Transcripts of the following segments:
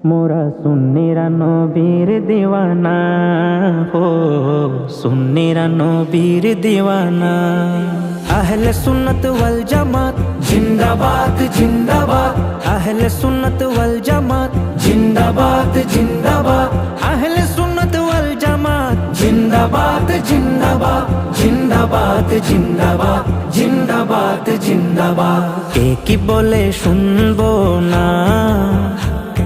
মোরা সুন্নিরা নবীর দিওয়ানা হো সুন্নিরা নবীর দিওয়ানা আহলে সুন্নত ওয়াল জামাত জিন্দাবাদ জিন্দাবাদ আহলে সুন্নত ওয়াল জামাত জিন্দাবাদ জিন্দাবাদ আহলে সুন্নত ওয়াল জামাত জিন্দাবাদ জিন্দাবাদ জিন্দাবাদ জিন্দাবাদ জিন্দাবাদ জিন্দাবাদ কে কি বলে শুনব না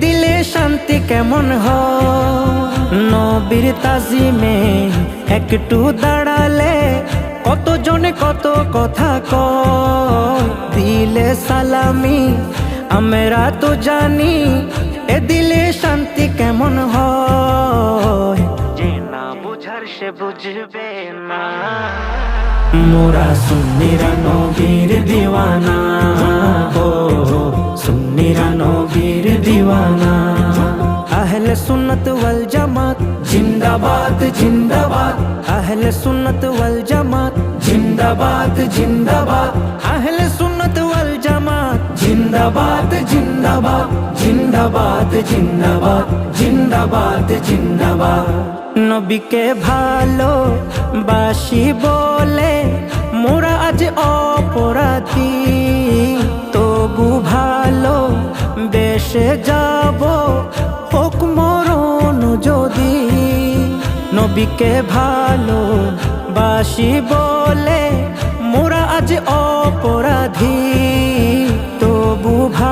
দিলে শান্তি কেমন হ? নবীর তাজিমে একটু দাঁড়ালে কত জনে কত কথা ক দিলে সালামি, আমরা তো জানি এ দিলে শান্তি কেমন যে না বুঝার সে বুঝবে না। মোরা সুন্নিরা নবীর দিওয়ানা। ও সুন্নত ওয়াল জামাত জিন্দাবাদ জিন্দাবাদ আহলে সুন্নত ওয়াল জামাত জিন্দাবাদ জিন্দাবাদ আহলে সুন্নত ওয়াল জামাত জিন্দাবাদ জিন্দাবাদ জিন্দাবাদ জিন্দাবাদ জিন্দাবাদ জিন্দাবাদ নবীকে ভালো বাসি বলে মোরা আজ অপরাধী তবু ভালো বেশে যাব নবীকে ভালো বাসি বলে মোরা আজ অপরাধী।